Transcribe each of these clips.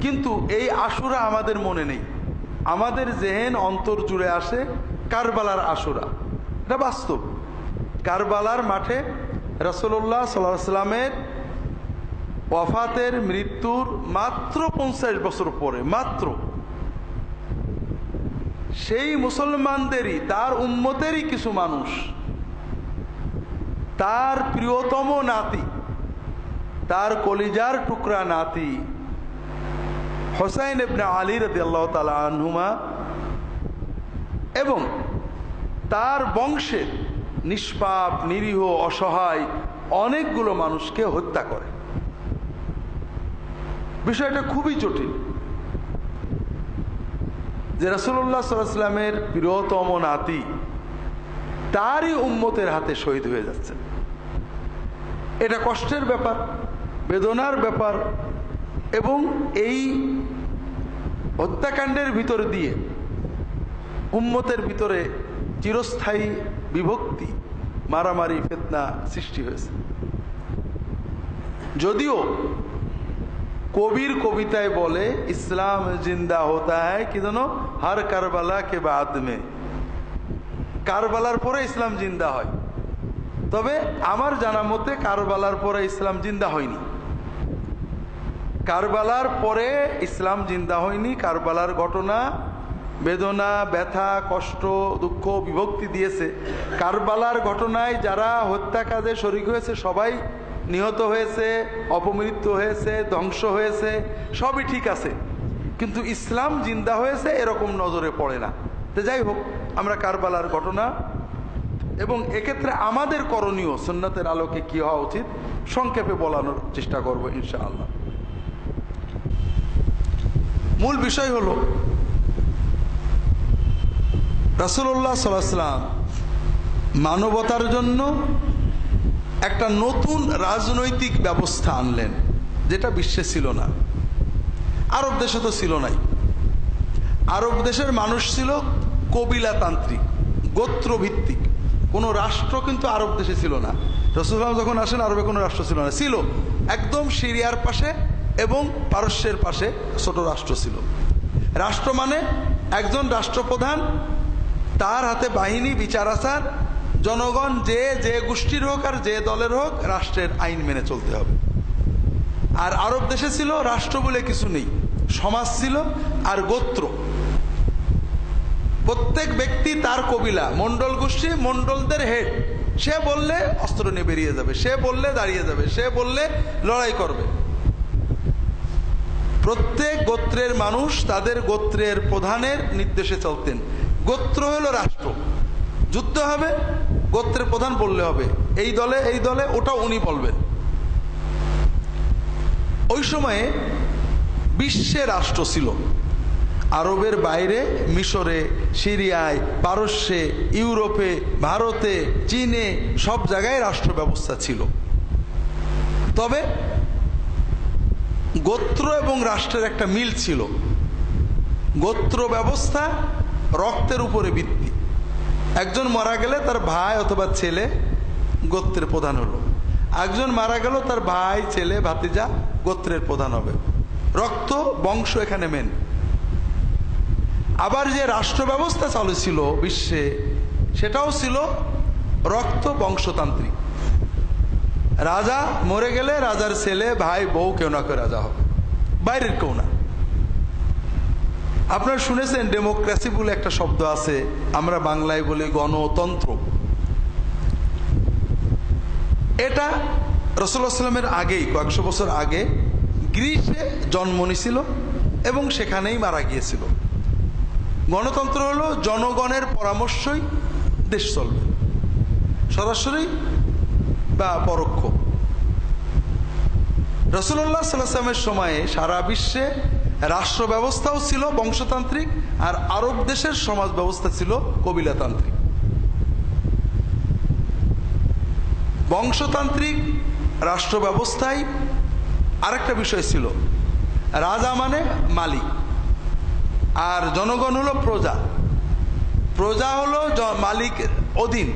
কিন্তু এই আশুরা আমাদের মনে নেই। আমাদের জেহেন অন্তর জুড়ে আসে কারবালার আশুরা। এটা বাস্তব। কারবালার মাঠে রসল্লাহ সাল্লাহ সাল্লামের ওয়াফাতের মৃত্যুর মাত্র পঞ্চাশ বছর পরে, মাত্র। সেই মুসলমানদেরই, তার উম্মতেরই কিছু মানুষ, তার প্রিয়তম নাতি, তার কলিজার টুকরা নাতি হোসাইন এবনে আলী রদি আল্লাহ তালা আনহুমা এবং তার বংশের নিষ্পাপ, নিরীহ, অসহায় অনেকগুলো মানুষকে হত্যা করে। বিষয়টা খুবই জটিল। যে রাসুল্লাহ সাল্লামের প্রিয়তম নাতি তারই উম্মতের হাতে শহীদ হয়ে যাচ্ছে। এটা কষ্টের ব্যাপার, বেদনার ব্যাপার এবং এই হত্যাকাণ্ডের ভিতর দিয়ে উম্মতের ভিতরে চিরস্থায়ী বিভক্তি, মারামারি, ফেতনা সৃষ্টি হয়েছে। যদিও কবির কবিতায় বলে, ইসলাম জিন্দা হতা হয় কি যেন হার কারবালা কে বাদ মে। কারবালার পরে ইসলাম জিন্দা হয়। তবে আমার জানা মতে কারবালার পরে ইসলাম জিন্দা হয়নি। কারবালার পরে ইসলাম জিন্দা হয়নি, কারবালার ঘটনা, বেদনা, ব্যথা, কষ্ট, দুঃখ, বিভক্তি দিয়েছে। কারবালার ঘটনায় যারা হত্যা কাজে শরিক হয়েছে, সবাই নিহত হয়েছে, অপমৃত্যু হয়েছে, ধ্বংস হয়েছে, সবই ঠিক আছে। কিন্তু ইসলাম জিন্দা হয়েছে, এরকম নজরে পড়ে না। তো যাই হোক, আমরা কারবালার ঘটনা এবং এক্ষেত্রে আমাদের করণীয় সন্ন্যতের আলোকে কি হওয়া উচিত, সংক্ষেপে বলানোর চেষ্টা করব, ইনশাআল্লাহ। মূল বিষয় হলো রাসুল্লাহ সাল্লাম মানবতার জন্য একটা নতুন রাজনৈতিক ব্যবস্থা আনলেন, যেটা বিশ্বে ছিল না। আরব দেশে তো ছিল নাই। আরব দেশের মানুষ ছিল কবিলাতান্ত্রিক, গোত্রভিত্তিক। কোনো রাষ্ট্র কিন্তু আরব দেশে ছিল না। রসুলাম যখন আসেন, আরবে কোনো রাষ্ট্র ছিল না। ছিল, একদম সিরিয়ার পাশে এবং পারস্যের পাশে ছোট রাষ্ট্র ছিল। রাষ্ট্র মানে একজন রাষ্ট্রপ্রধান, তার হাতে বাহিনী, বিচার আচার, জনগণ যে যে গোষ্ঠীর হোক আর যে দলের হোক, রাষ্ট্রের আইন মেনে চলতে হবে। আর আরব দেশে ছিল রাষ্ট্র বলে কিছু নেই, সমাজ ছিল আর গোত্র। প্রত্যেক ব্যক্তি তার কবিলা মন্ডল গোষ্ঠী মন্ডলদের হেড। সে বললে অস্ত্র নিয়ে বেরিয়ে যাবে, সে বললে দাঁড়িয়ে যাবে, সে বললে লড়াই করবে। প্রত্যেক গোত্রের মানুষ তাদের গোত্রের প্রধানের নির্দেশে চলতেন। গোত্র হলো রাষ্ট্র। যুদ্ধ হবে, গোত্রের প্রধান বললে হবে, এই দলে এই দলে, ওটা উনি বলবেন। ওই সময়ে বিশ্বে রাষ্ট্র ছিল। আরবের বাইরে, মিশরে, সিরিয়ায়, পারস্যে, ইউরোপে, ভারতে, চীনে, সব জায়গায় রাষ্ট্র ব্যবস্থা ছিল। তবে গোত্র এবং রাষ্ট্রের একটা মিল ছিল। গোত্র ব্যবস্থা, রক্তের উপরে ভিত্তি। একজন মারা গেলে তার ভাই অথবা ছেলে গোত্রের প্রধান হলো। একজন মারা গেল, তার ভাই, ছেলে, ভাতিজা গোত্রের প্রধান হবে। রক্ত, বংশ এখানে মেন আবার যে রাষ্ট্র ব্যবস্থা চালু ছিল বিশ্বে, সেটাও ছিল রক্ত বংশতান্ত্রিক। রাজা মরে গেলে রাজার ছেলে, ভাই, বউ কেউ না কেউ রাজা হবে। বাইরের কেউ না। আপনারা শুনেছেন, ডেমোক্রেসি বলে একটা শব্দ আছে, আমরা বাংলায় বলি গণতন্ত্র। এটা রসুল্লাহ সাল্লামের আগেই, কয়েকশো বছর আগে, গ্রিসে জন্ম নিছিল এবং সেখানেই মারা গিয়েছিল। গণতন্ত্র হলো জনগণের পরামর্শই দেশ চলবে। সরাসরি বা পরোক্ষ। রসুল্লাহ সাল্লামের সময়ে সারা বিশ্বে রাষ্ট্র ব্যবস্থাও ছিল বংশতান্ত্রিক আর আরব দেশের সমাজ ব্যবস্থা ছিল কবিলাতান্ত্রিক। বংশতান্ত্রিক রাষ্ট্র ব্যবস্থায় আরেকটা বিষয় ছিল, রাজা মানে মালিক আর জনগণ হলো প্রজা। প্রজা হলো মালিক অধীন।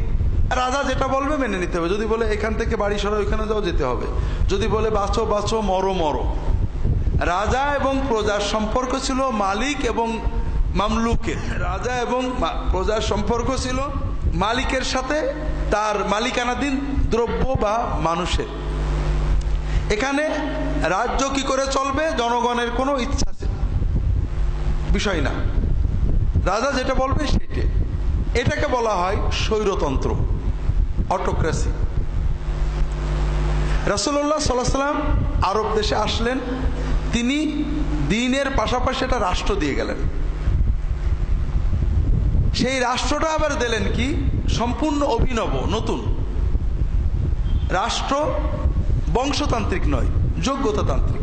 রাজা যেটা বলবে মেনে নিতে হবে। যদি বলে এখান থেকে বাড়ি সরা ওইখানে যাও, যেতে হবে। যদি বলে বাঁচো বাঁচো, মরো মরো। রাজা এবং প্রজার সম্পর্ক ছিল মালিক এবং মামলুকের। রাজা এবং প্রজার সম্পর্ক ছিল মালিকের সাথে, তার মালিকানাধীন দ্রব্য বা মানুষের। এখানে রাজ্য কি করে চলবে, জনগণের কোনো ইচ্ছা বিষয় না। রাজা যেটা বলবে সেটাই। এটাকে বলা হয় স্বৈরতন্ত্র। অটোক্রেসি রাসুল্লাহ সাল্লাহ সাল্লাম আরব দেশে আসলেন, তিনি দিনের পাশাপাশি একটা রাষ্ট্র দিয়ে গেলেন। সেই রাষ্ট্রটা আবার দিলেন কি? সম্পূর্ণ অভিনব, নতুন। রাষ্ট্র বংশতান্ত্রিক নয়, যোগ্যতাতান্ত্রিক।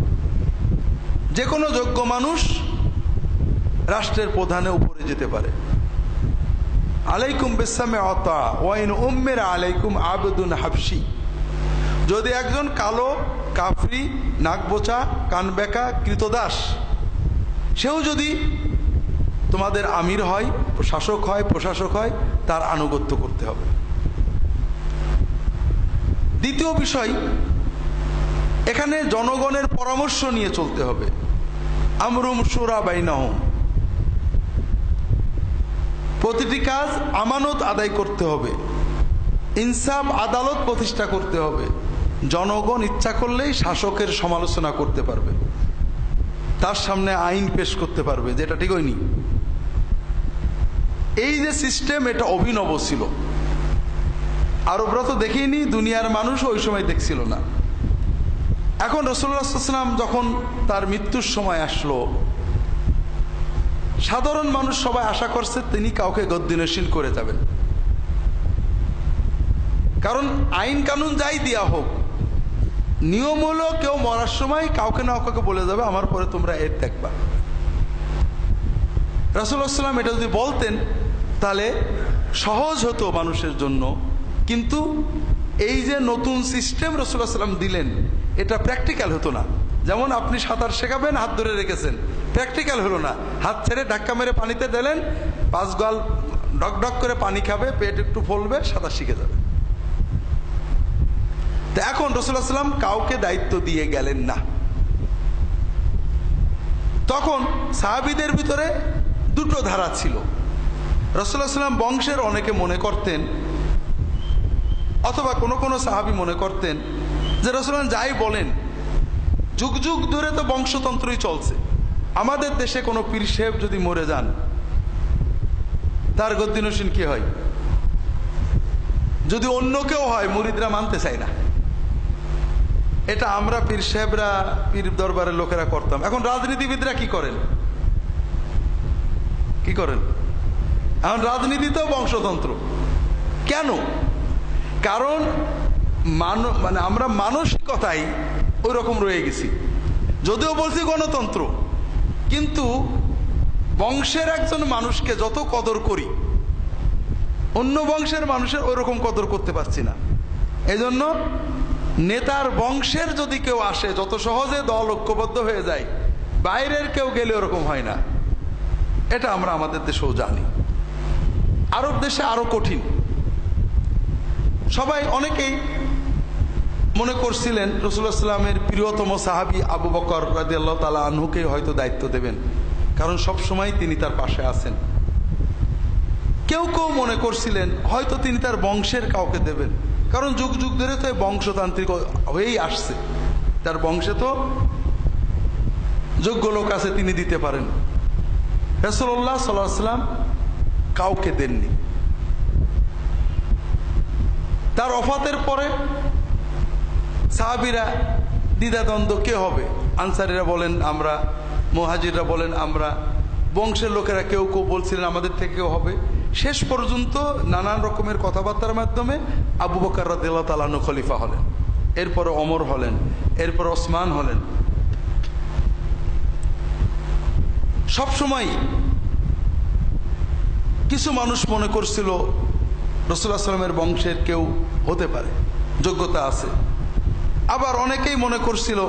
যে কোনো যোগ্য মানুষ রাষ্ট্রের প্রধানে উপরে যেতে পারে। আলাইকুম বেসামে অতা ওয়াইন উম্মের আলাইকুম আবেদুন হাফসি যদি একজন কালো, কাফরি, নাকবোচা, কানবেকা, কৃতদাস, সেও যদি তোমাদের আমির হয়, শাসক হয়, প্রশাসক হয়, তার আনুগত্য করতে হবে। দ্বিতীয় বিষয়, এখানে জনগণের পরামর্শ নিয়ে চলতে হবে। আমরুম সুরা বাইনাহম। প্রতিটি কাজ আমানত আদায় করতে হবে। ইনসাফ আদালত প্রতিষ্ঠা করতে হবে। জনগণ ইচ্ছা করলেই শাসকের সমালোচনা করতে পারবে। তার সামনে আইন পেশ করতে পারবে, যেটা ঠিক হয়নি। এই যে সিস্টেম, এটা অভিনব ছিল। আরবরা তো দেখেনি দুনিয়ার মানুষ ওই সময় দেখছিল না। এখন রসুল্লাহাম যখন তার মৃত্যুর সময় আসলো সাধারণ মানুষ সবাই আশা করছে তিনি কাউকে গদ্দিনশীল করে যাবেন। কারণ আইন কানুন যাই দেওয়া হোক, নিয়ম হলো কেউ মরার সময় কাউকে না কাউকে বলে যাবে, আমার পরে তোমরা এর দেখবা। রাসুল্লাহাম এটা যদি বলতেন, তাহলে সহজ হতো মানুষের জন্য। কিন্তু এই যে নতুন সিস্টেম রসুল্লাহ সাল্লাম দিলেন, এটা প্র্যাকটিক্যাল হতো না। যেমন আপনি সাঁতার শেখাবেন, হাত ধরে রেখেছেন। প্র্যাকটিক্যাল হলো না। হাত ছেড়ে ধাক্কা মেরে পানিতে দিলেন পাঁচ গল ডক ডক করে পানি খাবে, পেট একটু ফলবে সাঁতার শিখে যাবে। তো এখন রসুল্লাহ সাল্লাম কাউকে দায়িত্ব দিয়ে গেলেন না। তখন সাহাবিদের ভিতরে দুটো ধারা ছিল। রসুল্লাহ সাল্লাম বংশের অনেকে মনে করতেন, অথবা কোনো কোনো সাহাবি মনে করতেন যে রসুলাম যাই বলেন, যুগ যুগ ধরে তো বংশতন্ত্রই চলছে। আমাদের দেশে কোনো পীর সাহেব যদি মরে যান, তার গদ্দিনসীন কি হয়? যদি অন্য কেউ হয়, মুরিদরা মানতে চায় না। এটা আমরা পীর সাহেবরা, পীর দরবারের লোকেরা করতাম। এখন রাজনীতিবিদরা কি করেন? কি করেন? এখন রাজনীতিতেও বংশতন্ত্র। কেন? কারণ মান মানে আমরা মানসিকতাই ওই রকম রয়ে গেছি। যদিও বলছি গণতন্ত্র কিন্তু বংশের একজন মানুষকে যত কদর করি, অন্য বংশের মানুষের ওই রকম কদর করতে পারছি না। এজন্য নেতার বংশের যদি কেউ আসে, যত সহজে দল ঐক্যবদ্ধ হয়ে যায়, বাইরের কেউ গেলে ওরকম হয় না। এটা আমরা আমাদের দেশেও জানি। আরব দেশে আরও কঠিন। সবাই অনেকেই মনে করছিলেন রসুল্লাহ সাল্লামের প্রিয়তম সাহাবি আবু বকর রাজি আল্লাহ তালা আনহুকে হয়তো দায়িত্ব দেবেন। কারণ সব সময় তিনি তার পাশে আছেন। কেউ কেউ মনে করছিলেন হয়তো তিনি তার বংশের কাউকে দেবেন। কারণ যুগ যুগ ধরে তো বংশতান্ত্রিক হয়েই আসছে। তার বংশে তো যোগ্য লোক আছে, তিনি দিতে পারেন। রসল্লাহ সাল্লাহ সাল্লাম কাউকে দেননি। তার অফাতের পরে সাহাবিরা দ্বিধাদ্বন্দ্ব, কে হবে? আনসারিরা বলেন, আমরা। মহাজিরা বলেন, আমরা। বংশের লোকেরা কেউ কেউ বলছিলেন, আমাদের থেকেও হবে। শেষ পর্যন্ত নানান রকমের কথাবার্তার মাধ্যমে আবু বকার রাদিল্লা তালানু খলিফা হলেন। এরপরে অমর হলেন, এরপর ওসমান হলেন। সবসময় কিছু মানুষ মনে করছিল রসুল্লাহ সাল্লামের বংশের কেউ হতে পারে, যোগ্যতা আছে। আবার অনেকেই মনে করছিল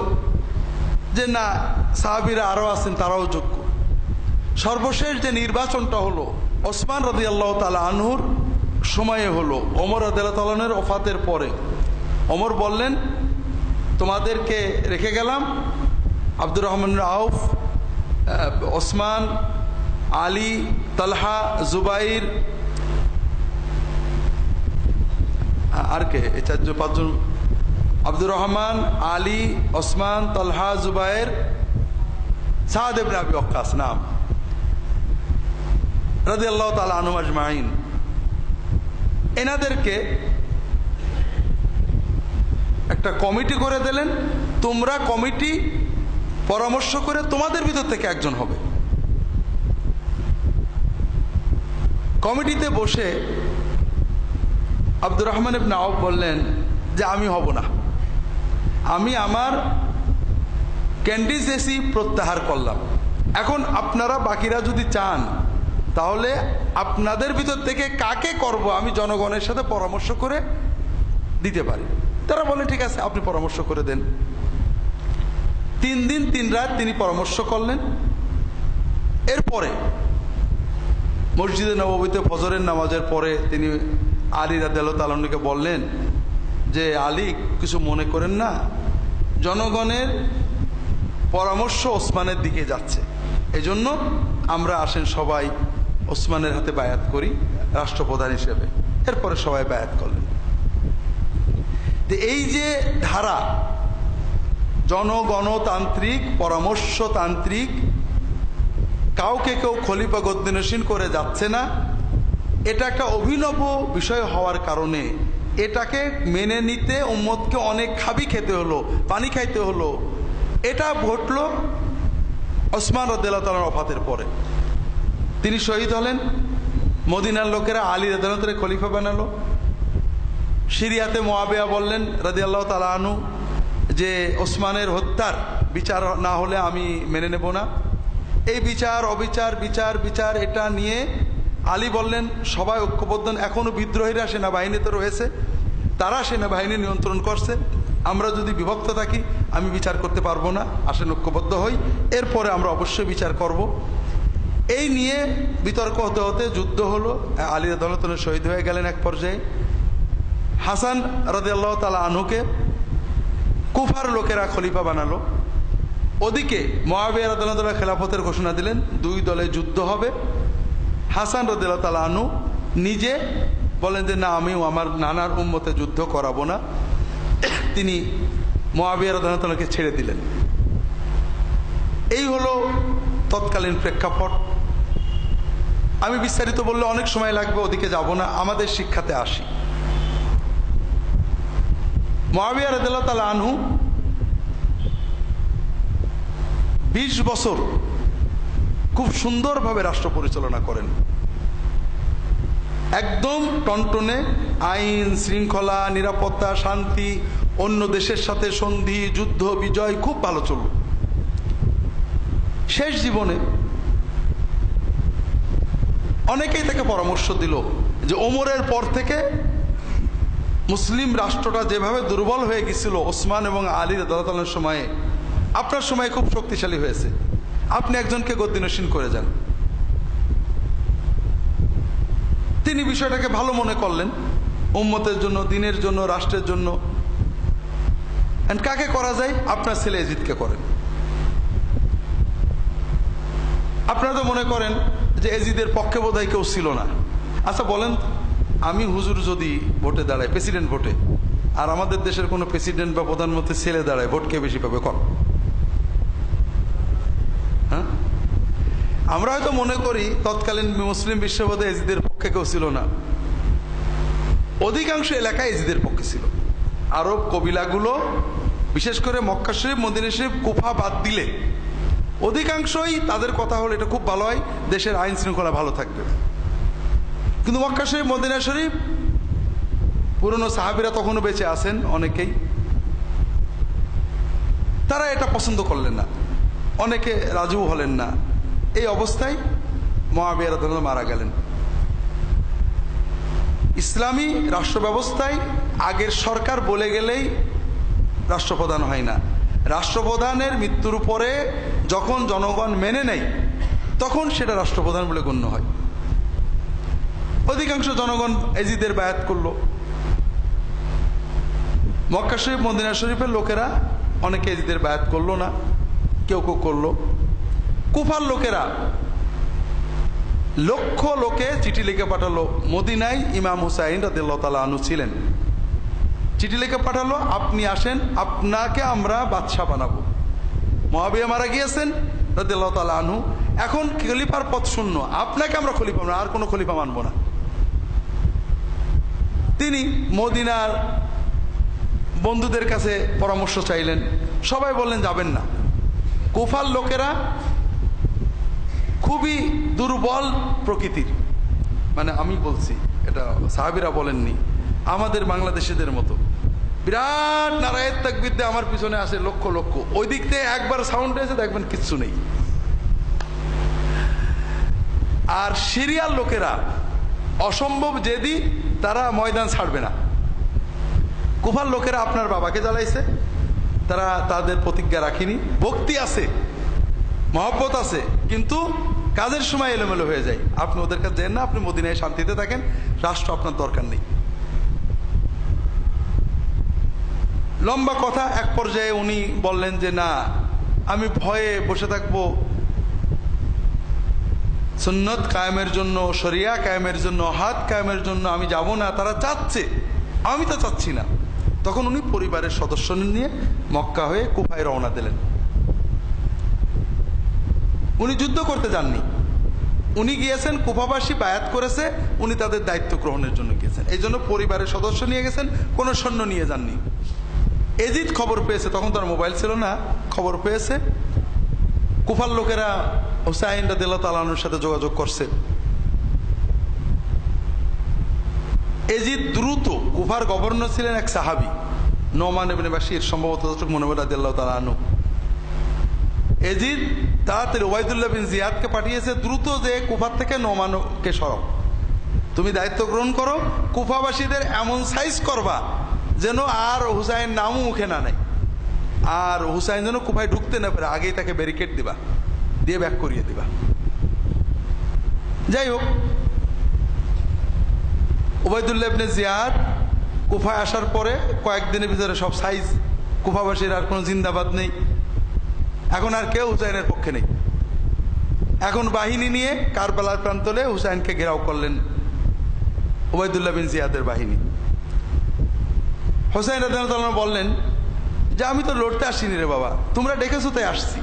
যে না, সাহাবিরা আরও আছেন, তারাও যোগ্য। সর্বশেষ যে নির্বাচনটা হলো, ওসমান রদি আল্লাহ তালা আনহুর সময়ে হলো অমর রদিল্লা তালনের ওফাতের পরে। অমর বললেন, তোমাদেরকে রেখে গেলাম, আব্দুর রহমান আউফ ওসমান, আলী, তালহা, জুবাইর আর কে? এই চারজন পাঁচজন আব্দুর রহমান, আলী, ওসমান, তালহা, জুবাইর, সাদ ইবনে আবি ওয়াক্কাস নাম। রাদিয়াল্লাহু তাআলা আনহুম আজমাইন। এনাদেরকে একটা কমিটি করে দিলেন, তোমরা কমিটি পরামর্শ করে তোমাদের ভিতর থেকে একজন হবে। কমিটিতে বসে আব্দুর রহমান ইবনে আউফ বললেন যে, আমি হব না। আমি আমার ক্যান্ডিডেসি প্রত্যাহার করলাম। এখন আপনারা বাকিরা যদি চান, তাহলে আপনাদের ভিতর থেকে কাকে করব আমি জনগণের সাথে পরামর্শ করে দিতে পারি। তারা বলে, ঠিক আছে, আপনি পরামর্শ করে দেন। তিন দিন, তিন রাত তিনি পরামর্শ করলেন। এরপরে মসজিদে নবমীতে ফজরের নামাজের পরে তিনি আলী রাদেল তালনকে বললেন যে আলী কিছু মনে করেন না, জনগণের পরামর্শ ওসমানের দিকে যাচ্ছে। এজন্য আমরা আসেন সবাই ওসমানের হাতে বায়াত করি, রাষ্ট্রপ্রধান হিসেবে। এরপরে সবাই বায়াত করলেন। এই যে ধারা, জনগণতান্ত্রিক, পরামর্শতান্ত্রিক, কাউকে কেউ খলিফা গদ্দিনসীন করে যাচ্ছে না, এটা একটা অভিনব বিষয় হওয়ার কারণে এটাকে মেনে নিতে উম্মতকে অনেক খাবি খেতে হলো, পানি খাইতে হলো। এটা ঘটলো ওসমান রদ্দাল্লাহ তালার অফাতের পরে। তিনি শহীদ হলেন, মদিনার লোকেরা আলী রাদালতের খলিফা বানালো। সিরিয়াতে মোয়াবিয়া বললেন রাজি আল্লাহ তালা আনু যে, ওসমানের হত্যার বিচার না হলে আমি মেনে নেব না। এই বিচার, অবিচার, বিচার বিচার, এটা নিয়ে আলী বললেন, সবাই ঐক্যবদ্ধ। এখনও বিদ্রোহীরা সেনাবাহিনীতে রয়েছে। তারা সেনাবাহিনী নিয়ন্ত্রণ করছে। আমরা যদি বিভক্ত থাকি, আমি বিচার করতে পারব না, আসেন ঐক্যবদ্ধ হই। এরপরে আমরা অবশ্যই বিচার করব। এই নিয়ে বিতর্ক হতে হতে যুদ্ধ হলো। আলী আদালতনে শহীদ হয়ে গেলেন এক পর্যায়ে। হাসান রাজি আল্লাহ তালা আনুকে কুফার লোকেরা খলিফা বানালো। ওদিকে মহাবিয়া রাদাল্লাহ খেলাফতের ঘোষণা দিলেন, দুই দলে যুদ্ধ হবে। হাসান রদুল্লাহ তালা আনু নিজে বলেন যে, না, আমিও আমার নানার উম্মতে যুদ্ধ করাবো না। তিনি মহাবিয়া রাদালকে ছেড়ে দিলেন। এই হলো তৎকালীন প্রেক্ষাপট। আমি বিস্তারিত বললে অনেক সময় লাগবে, ওদিকে যাব না, আমাদের শিক্ষাতে আসি। মহাবিয়া রাদাল্লাহ তালা আনহু বিশ বছর খুব সুন্দরভাবে রাষ্ট্র পরিচালনা করেন। একদম টনটনে আইন, শৃঙ্খলা, নিরাপত্তা, শান্তি, অন্য দেশের সাথে সন্ধি, যুদ্ধ, বিজয় খুব ভালো চলল। শেষ জীবনে অনেকেই তাকে পরামর্শ দিল যে ওমরের পর থেকে মুসলিম রাষ্ট্রটা যেভাবে দুর্বল হয়ে গেছিল ওসমান এবং আলী দাদাতালের সময়ে, আপনার সময় খুব শক্তিশালী হয়েছে। আপনি একজনকে গদ্দিনসীন করে যান। তিনি বিষয়টাকে ভালো মনে করলেন। উম্মতের জন্য, দিনের জন্য, রাষ্ট্রের জন্য। কাকে করা যায়? আপনার ছেলে এজিদকে করেন। আপনারা তো মনে করেন যে এজিদের পক্ষে বোধহয় কেউ ছিল না। আচ্ছা বলেন, আমি হুজুর যদি ভোটে দাঁড়াই প্রেসিডেন্ট ভোটে, আর আমাদের দেশের কোনো প্রেসিডেন্ট বা প্রধানমন্ত্রী ছেলে দাঁড়ায়, ভোট কে বেশি পাবে? কর হ্যাঁ? আমরা হয়তো মনে করি, তৎকালীন মুসলিম বিশ্ববাদে এজিদের পক্ষে কেউ ছিল না। অধিকাংশ এলাকায় এজিদের পক্ষে ছিল। আরব কবিলাগুলো, বিশেষ করে মক্কা শরীফ, মদিনা শরীফ, কুফা বাদ দিলে অধিকাংশই তাদের কথা হলো এটা খুব ভালো হয়, দেশের আইন শৃঙ্খলা ভালো থাকবে। কিন্তু মক্কা শরীফ, মদিনা শরীফ, পুরনো সাহাবিরা তখনও বেঁচে আছেন অনেকেই। তারা এটা পছন্দ করলেন না। অনেকে রাজু হলেন না। এই অবস্থায় মহাবিয়ার মারা গেলেন। ইসলামী রাষ্ট্র ব্যবস্থায় আগের সরকার বলে গেলেই রাষ্ট্রপ্রধান হয় না। রাষ্ট্রপ্রধানের মৃত্যুর পরে যখন জনগণ মেনে নেয়, তখন সেটা রাষ্ট্রপ্রধান বলে গণ্য হয়। অধিকাংশ জনগণ এজিদের বায়াত করল। মক্কা শরীফ, মদিনা শরীফের লোকেরা অনেকে এজিদের বায়াত করল না, কেউ কেউ করল। কুফার লোকেরা লক্ষ লোকে চিঠি লিখে পাঠালো মদিনায় ইমাম হুসাইন তালা আনু ছিলেন। চিঠি লিখে পাঠালো, আপনি আসেন, আপনাকে আমরা বাদশাহ বানাবো। মহাবিয়া মারা গিয়েছেন আনহু। এখন খলিফার পথ শূন্য, আপনাকে আমরা খলিফা মানবো আর কোনো খলিফা মানবো না। তিনি মদিনার বন্ধুদের কাছে পরামর্শ চাইলেন, সবাই বললেন, যাবেন না। কুফার লোকেরা খুবই দুর্বল প্রকৃতির। মানে আমি বলছি, এটা সাহাবিরা বলেননি, আমাদের বাংলাদেশিদের মতো। বিরাট নারায়ের তাকবিদ্যা আমার পিছনে আসে লক্ষ লক্ষ। ওই দিক থেকে একবার সাউন্ড এসে দেখবেন কিচ্ছু নেই। আর সিরিয়াল লোকেরা অসম্ভব জেদি, তারা ময়দান ছাড়বে না। কুফার লোকেরা আপনার বাবাকে জ্বালাইছে, তারা তাদের প্রতিজ্ঞা রাখেনি। ভক্তি আছে, মহব্বত আছে, কিন্তু কাজের সময় এলোমেলো হয়ে যায়। আপনি ওদের কাছে যেন না, আপনি মদিনায় শান্তিতে থাকেন, রাষ্ট্র আপনার দরকার নেই। লম্বা কথা, এক পর্যায়ে উনি বললেন যে, না, আমি ভয়ে বসে থাকব। সুন্নত কায়েমের জন্য, শরিয়া কায়েমের জন্য, হাত কায়েমের জন্য আমি যাব না, তারা চাচ্ছে। আমি তো চাচ্ছি না। তখন উনি পরিবারের সদস্য নিয়ে মক্কা হয়ে কুফায় রওনা দিলেন। উনি যুদ্ধ করতে যাননি। উনি গিয়েছেন, কুফাবাসী বায়াত করেছে, উনি তাদের দায়িত্ব গ্রহণের জন্য গিয়েছেন। এই জন্য পরিবারের সদস্য নিয়ে গেছেন, কোনো সৈন্য নিয়ে যাননি। এজিদ খবর পেয়েছে, তখন তার মোবাইল ছিল না, খবর পেয়েছে। কুফার লোকেরা হুসাইন রাদিল্লাহ তালানুর সাথে যোগাযোগ করছে। এজিদ দ্রুত কুফার গভর্নর ছিলেন এক সাহাবি, নোমান বাসির সম্ভবত মনে হয় রাদিল্লাহ তালানু এজিদ তাড়াতাড়ি ওবায়দুল্লাহ বিন জিয়াদকে পাঠিয়েছে, দ্রুত যে কুফার থেকে নোমানকে সরাও। তুমি দায়িত্ব গ্রহণ করো, কুফাবাসীদের এমন সাইজ করবা যেন আর হুসাইন নামও মুখে না নেয়। আর হুসাইন যেন কুফায় ঢুকতে না পারে, আগেই তাকে ব্যারিকেড দিবা, দিয়ে ব্যাক করিয়ে দিবা। যাই হোক, ওবায়দুল্লাহ ইবনে জিয়াদ কুফায় আসার পরে কয়েকদিনের ভিতরে সব সাইজ কুফাবাসীর আর কোনো জিন্দাবাদ নেই। এখন আর কেউ হুসাইনের পক্ষে নেই। এখন বাহিনী নিয়ে কারবালার প্রান্তলে হুসাইনকে ঘেরাও করলেন ওবায়দুল্লাহ বিন জিয়াদের বাহিনী। হোসাইন রাদিয়াল্লাহু বললেন, যে আমি তো লড়তে আসিনি রে বাবা, তোমরা ডেকেছো তাই আসছি।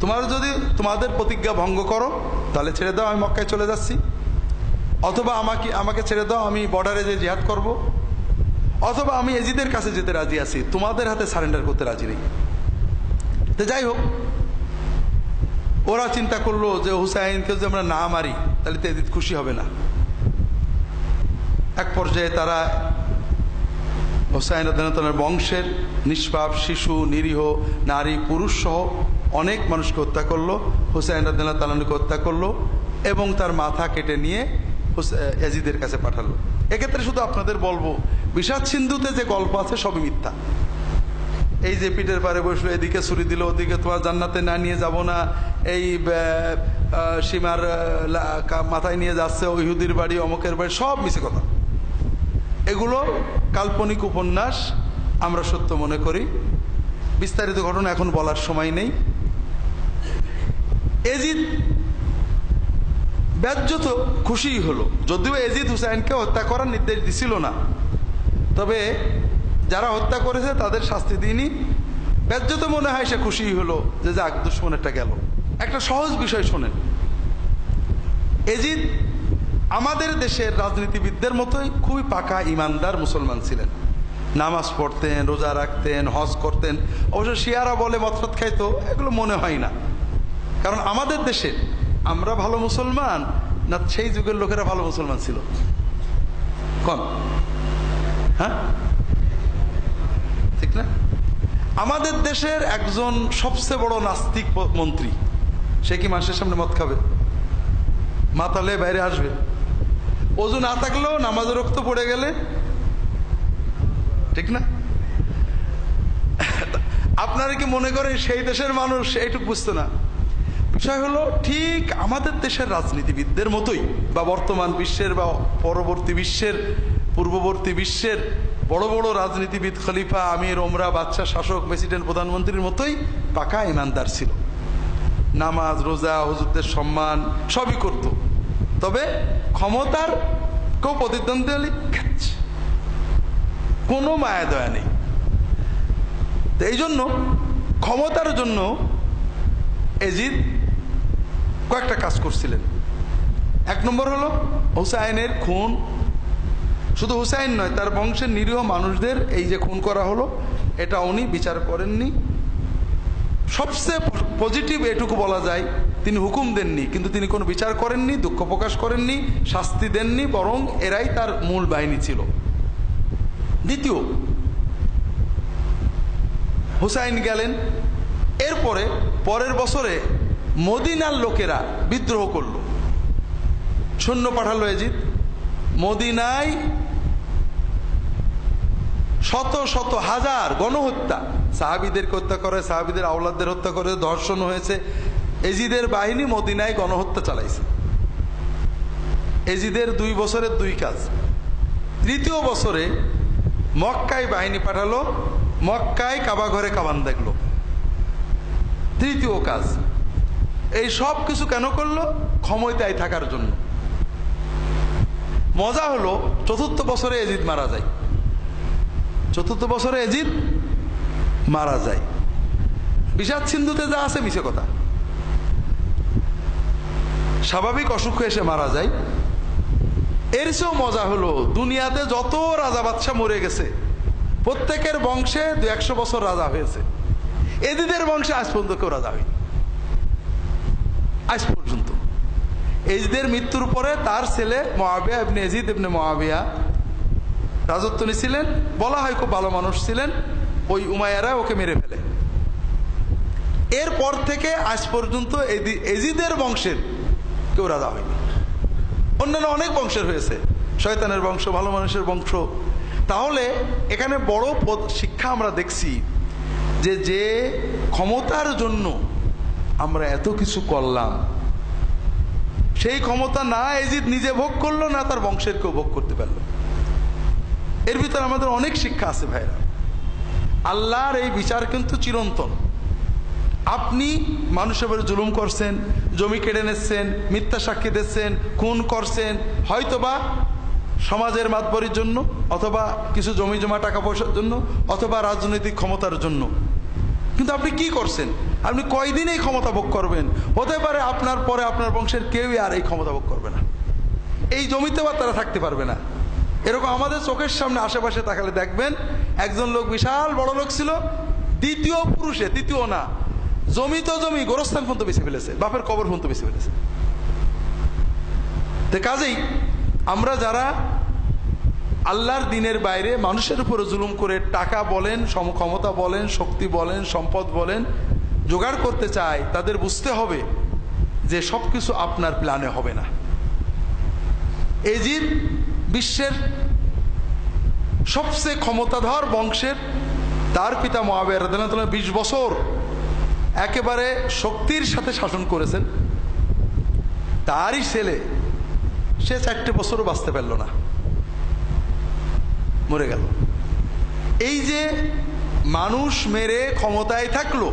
তোমার যদি তোমাদের প্রতিজ্ঞা ভঙ্গ করো, তাহলে ছেড়ে দাও, আমি মক্কায় চলে যাচ্ছি। অথবা আমাকে আমাকে ছেড়ে দাও, আমি বর্ডারে যে জিহাদ করব। অথবা আমি এজিদের কাছে যেতে রাজি আছি, তোমাদের হাতে সারেন্ডার করতে রাজি নেই। তো যাই হোক, ওরা চিন্তা করল যে হুসাইনকে যদি আমরা না মারি, তাহলে তো এজিদ খুশি হবে না। এক পর্যায়ে তারা হোসাইন আদালতার বংশের নিষ্পাপ, শিশু, নিরীহ, নারী, পুরুষ সহ অনেক মানুষকে হত্যা করল, হুসাইন আদাল্লাহ তালানকে হত্যা করল এবং তার মাথা কেটে নিয়ে এজিদের কাছে পাঠালো। এক্ষেত্রে শুধু আপনাদের বলব বিষাদ সিন্ধুতে যে গল্প আছে সবই মিথ্যা। এই যে পিঠের পারে বসল, এদিকে ছুরি দিল, ওদিকে তোমার জান্নাতে না নিয়ে যাব না। এই সীমার মাথায় নিয়ে যাচ্ছে ইহুদির বাড়ি, অমুকের বাড়ি, সব মিশে কথা। এগুলো কাল্পনিক উপন্যাস, আমরা সত্য মনে করি। বিস্তারিত ঘটনা এখন বলার সময় নেই। এজিদ ব্যাজ্যত খুশি হলো, যদিও এজিদ হুসাইনকে হত্যা করার নির্দেশ দিছিল না। তবে যারা হত্যা করেছে, তাদের শাস্তি দিনই ব্যাজ্যত মনে হয় সে খুশি হলো যে যাক, দুশ্মনেরটা গেল। একটা সহজ বিষয় শোনেন। এজিদ আমাদের দেশের রাজনীতিবিদদের মতোই খুবই পাকা ইমানদার মুসলমান ছিলেন। নামাজ পড়তেন, রোজা রাখতেন, হজ করতেন। অবশ্য শিয়ারা বলে মতরত খাইতো, এগুলো মনে হয় না। কারণ আমাদের দেশে আমরা ভালো মুসলমান না সেই যুগের লোকেরা ভালো মুসলমান ছিল? কন? হ্যাঁ? ঠিক না আমাদের দেশের একজন সবচেয়ে বড় নাস্তিক মন্ত্রী, সে কি মানুষের সামনে মদ খাবে? মাতালে বাইরে আসবে। অজু না থাকলেও নামাজের রক্ত পড়ে গেলে? ঠিক না? আপনারা কি মনে করেন সেই দেশের মানুষ? এইটুকু বুঝতো না। বিষয় হলো, ঠিক আমাদের দেশের রাজনীতিবিদদের মতোই, বা বর্তমান বিশ্বের বা পরবর্তী বিশ্বের, পূর্ববর্তী বিশ্বের বড় বড় রাজনীতিবিদ খলিফা, আমির, ওমরা বাচ্চা শাসক, প্রেসিডেন্ট, প্রধানমন্ত্রীর মতোই পাকা ইমানদার ছিল। নামাজ, রোজা, হুজুরদের সম্মান সবই করত। তবে ক্ষমতার কেউ প্রতিদ্বন্দ্বী কোনো মায়া দয়া নেই। তো এই জন্য ক্ষমতার জন্য এজিদ কয়েকটা কাজ করছিলেন। এক নম্বর হলো হুসাইনের খুন শুধু হুসাইন নয়, তার বংশের নিরীহ মানুষদের এই যে খুন করা হলো, এটা উনি বিচার করেননি। সবচেয়ে পজিটিভ এটুকু বলা যায়, তিনি হুকুম দেননি, কিন্তু তিনি কোনো বিচার করেননি, দুঃখ প্রকাশ করেননি, শাস্তি দেননি, বরং এরাই তার মূল বাহিনী ছিল। দ্বিতীয়, হুসাইন গেলেন, এরপরে পরের বছরে মদিনার লোকেরা বিদ্রোহ করল। সৈন্য পাঠালো এজিদ মদিনায় শত শত হাজার গণহত্যা। সাহাবিদেরকে হত্যা করে, সাহাবিদের আওলাদদের হত্যা করে ধর্ষণ হয়েছে। এজিদের বাহিনী মদিনায় গণহত্যা চালাইছে। এজিদের দুই বছরের দুই কাজ। তৃতীয় বছরে মক্কায় বাহিনী পাঠালো, মক্কায় কাবা ঘরে কাবান দেখল। তৃতীয় কাজ। এই সব কিছু কেন করল? ক্ষমতায় থাকার জন্য। মজা হলো, চতুর্থ বছরে এজিদ মারা যায়। চতুর্থ বছরে এজিদ মারা যায়। বিষাদ সিন্ধুতে যা আছে মিশে কথা। স্বাভাবিক অসুখ এসে মারা যায়। এর চেয়েও মজা হলো, দুনিয়াতে যত রাজা বাদশাহ মরে গেছে, প্রত্যেকের বংশে দু একশো বছর রাজা হয়েছে। এদিদের বংশে আজ পর্যন্ত কেউ রাজা হয়নি। আজ পর্যন্ত। এজিদের মৃত্যুর পরে তার ছেলে মহাবিয়া ইবনে এজিদ এমনি মহাবিয়া রাজত্ব নিছিলেন, বলা হয় খুব ভালো মানুষ ছিলেন, ওই উমায়ারা ওকে মেরে ফেলে। এরপর থেকে আজ পর্যন্ত এজিদের বংশের কেউ রাজা হয়নি। অন্যান্য অনেক বংশের হয়েছে। শয়তানের বংশ, ভালো মানুষের বংশ। তাহলে এখানে বড় পদ শিক্ষা আমরা দেখছি যে যে ক্ষমতার জন্য আমরা এত কিছু করলাম, সেই ক্ষমতা না এজিদ নিজে ভোগ করল, না তার বংশের কেউ ভোগ করতে পারল। এর ভিতরে আমাদের অনেক শিক্ষা আছে ভাইরা আল্লাহর এই বিচার কিন্তু চিরন্তন। আপনি মানুষের উপরে জুলুম করছেন, জমি কেড়ে নিচ্ছেন, মিথ্যা সাক্ষী দিচ্ছেন, খুন করছেন, হয়তোবা সমাজের মাতবরির জন্য, অথবা কিছু জমি জমা টাকা পয়সার জন্য, অথবা রাজনৈতিক ক্ষমতার জন্য। কিন্তু আপনি কি করছেন? আপনি কয়দিন এই ক্ষমতা ভোগ করবেন? হতে পারে আপনার পরে আপনার বংশের কেউই আর এই ক্ষমতা ভোগ করবে না। এই জমিতে বা তারা থাকতে পারবে না। এরকম আমাদের চোখের সামনে আশেপাশে তাকালে দেখবেন, একজন লোক বিশাল বড় লোক ছিল, দ্বিতীয় পুরুষে তৃতীয় না, জমি তো জমি, গোরস্থান পর্যন্ত বেছে ফেলেছে, বাপের কবর পর্যন্ত বেছে ফেলেছে। তো কাজেই আমরা যারা আল্লাহর দিনের বাইরে মানুষের উপরে জুলুম করে টাকা বলেন সমক্ষমতা বলেন, শক্তি বলেন, সম্পদ বলেন, জোগাড় করতে চায় তাদের বুঝতে হবে যে সব কিছু আপনার প্ল্যানে হবে না। এজিদ বিশ্বের সবচেয়ে ক্ষমতাধর বংশের তার পিতা মহাবের বিশ বছর একেবারে শক্তির সাথে শাসন করেছেন। তারই ছেলে, সে চারটে বছরও বাঁচতে পারল না। মরে গেল। এই যে মানুষ মেরে ক্ষমতায় থাকল,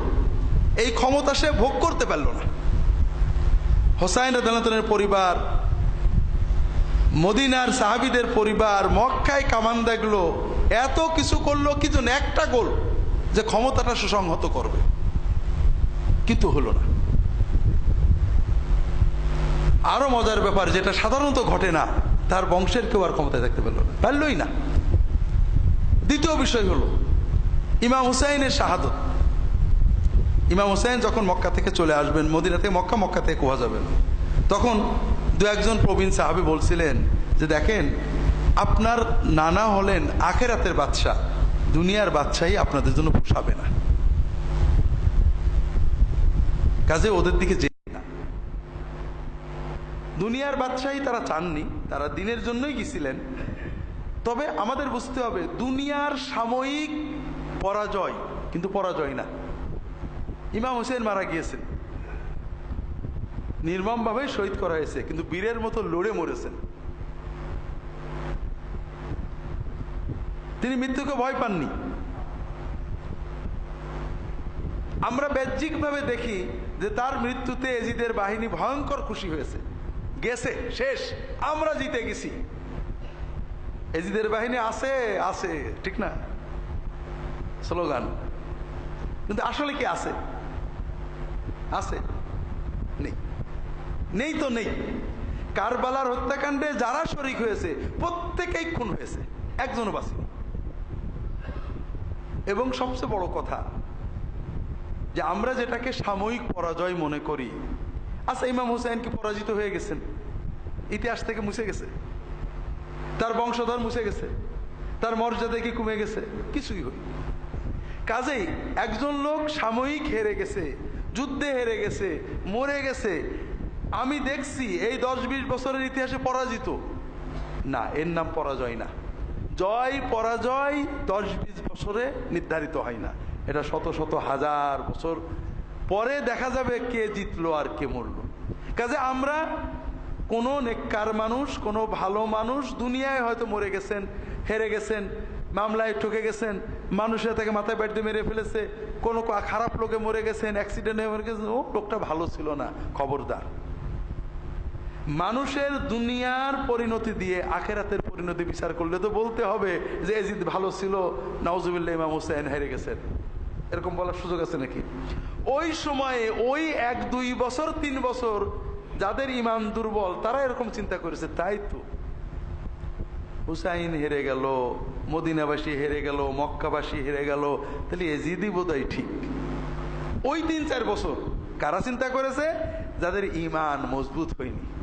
এই ক্ষমতা সে ভোগ করতে পারল না। হোসাইন রাদানতনের পরিবার মদিনার সাহাবিদের পরিবার, মক্কায় কামান দেখল এত কিছু করল কিছু একটা গোল, যে ক্ষমতাটা সুসংহত করবে। কিন্তু হলো না। আরও মজার ব্যাপার, যেটা সাধারণত ঘটে না, তার বংশের কেউ আর ক্ষমতায় থাকতে পারল না। পারলই না। দ্বিতীয় বিষয় হলো, ইমাম হুসাইনের শাহাদত। ইমাম হুসাইন যখন মক্কা থেকে চলে আসবেন, মদিনা থেকে মক্কা মক্কা থেকে কোয়া যাবেন। তখন দু একজন প্রবীণ সাহাবি বলছিলেন যে, দেখেন, আপনার নানা হলেন আখেরাতের বাদশাহ দুনিয়ার বাদশাহী আপনাদের জন্য পোষাবে না। কাজে ওদের দিকে যে না। দুনিয়ার বাদশাহী তারা চাননি, তারা দিনের জন্যই গেছিলেন তবে আমাদের বুঝতে হবে, দুনিয়ার সাময়িক পরাজয় কিন্তু পরাজয় না। ইমাম হোসেন মারা গিয়েছেন। নির্মমভাবে শহীদ করা হয়েছে, কিন্তু বীরের মতো লড়ে মরেছেন। তিনি মৃত্যুকে ভয় পাননি। আমরা বাহ্যিকভাবে দেখি যে তার মৃত্যুতে এজিদের বাহিনী ভয়ঙ্কর খুশি হয়েছে। গেছে, শেষ, আমরা জিতে গেছি। এজিদের বাহিনী আছে আছে, ঠিক না? স্লোগান। কিন্তু আসলে কি আছে? আছে? নেই। নেই তো নেই। কারবালার হত্যাকাণ্ডে যারা শরিক হয়েছে, প্রত্যেকেই খুন হয়েছে, একজনও বাসি এবং সবচেয়ে বড় কথা, যে আমরা যেটাকে সাময়িক পরাজয় মনে করি আচ্ছা ইমাম হোসেন কি পরাজিত হয়ে গেছেন? ইতিহাস থেকে মুছে গেছে। তার বংশধর মুছে গেছে। তার মর্যাদা কি কমে গেছে? কিছুই হই কাজেই একজন লোক সাময়িক হেরে গেছে, যুদ্ধে হেরে গেছে, মরে গেছে আমি দেখছি এই দশ বিশ বছরের ইতিহাসে পরাজিত। না, এর নাম পরাজয় না। জয়, পরাজয়, দশ বিশ বছরে নির্ধারিত হয় না। এটা শত শত হাজার বছর পরে দেখা যাবে কে জিতলো আর কে মরলো। কাজে আমরা কোনো নেককার মানুষ, কোনো ভালো মানুষ দুনিয়ায় হয়তো মরে গেছেন, হেরে গেছেন, মামলায় ঠকে গেছেন, মানুষের তাকে মাথায় ব্যাট দিয়ে মেরে ফেলেছে, কোনো খারাপ লোকে মরে গেছেন অ্যাক্সিডেন্টে মরে গেছেন, ও লোকটা ভালো ছিল না, খবরদার। মানুষের দুনিয়ার পরিণতি দিয়ে আখেরাতের পরিণতি বিচার করলে তো বলতে হবে যে এজিদ ভালো ছিল নওজুবিল্লা ইমাম হোসেন হেরে গেছেন। এরকম বলার সুযোগ আছে নাকি? ওই সময়ে ওই এক, দুই বছর, তিন বছর যাদের ইমান দুর্বল, তারা এরকম চিন্তা করেছে, তাই তো। হুসাইন হেরে গেল, মদিনাবাসী হেরে গেল, মক্কাবাসী হেরে গেল, তাহলে এজিদই বোধহয় ঠিক। ওই তিন, চার বছর কারা চিন্তা করেছে? যাদের ইমান মজবুত হয়নি।